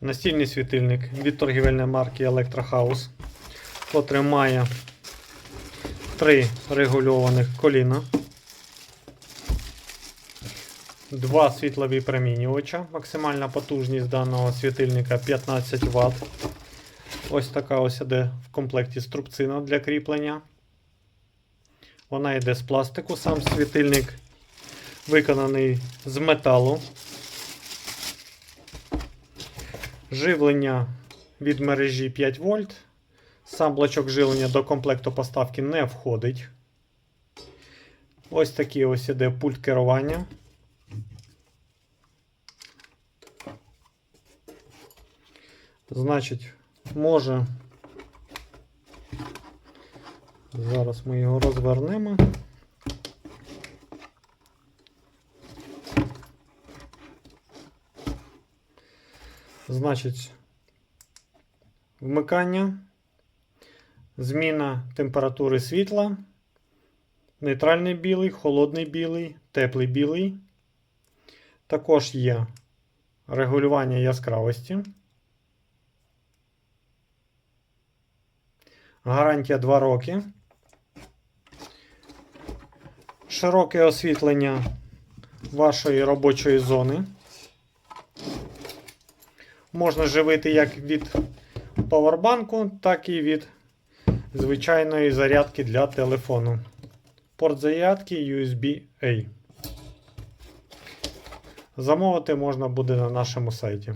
Настільний світильник від торгівельної марки Electrohouse, котрий має три регульованих коліна, два світлові промінювача. Максимальна потужність даного світильника 15 Вт. Ось така ось іде в комплекті струбцина для кріплення. Вона йде з пластику, сам світильник виконаний з металу. Живлення від мережі 5 вольт. Сам блочок живлення до комплекту поставки не входить. Ось такий ось іде пульт керування. Значить, може. Зараз ми його розвернемо. Значить, вмикання, зміна температури світла, нейтральний білий, холодний білий, теплий білий. Також є регулювання яскравості. Гарантія 2 роки. Широке освітлення вашої робочої зони. Можна живити як від павербанку, так і від звичайної зарядки для телефону. Порт зарядки USB-A. Замовити можна буде на нашому сайті.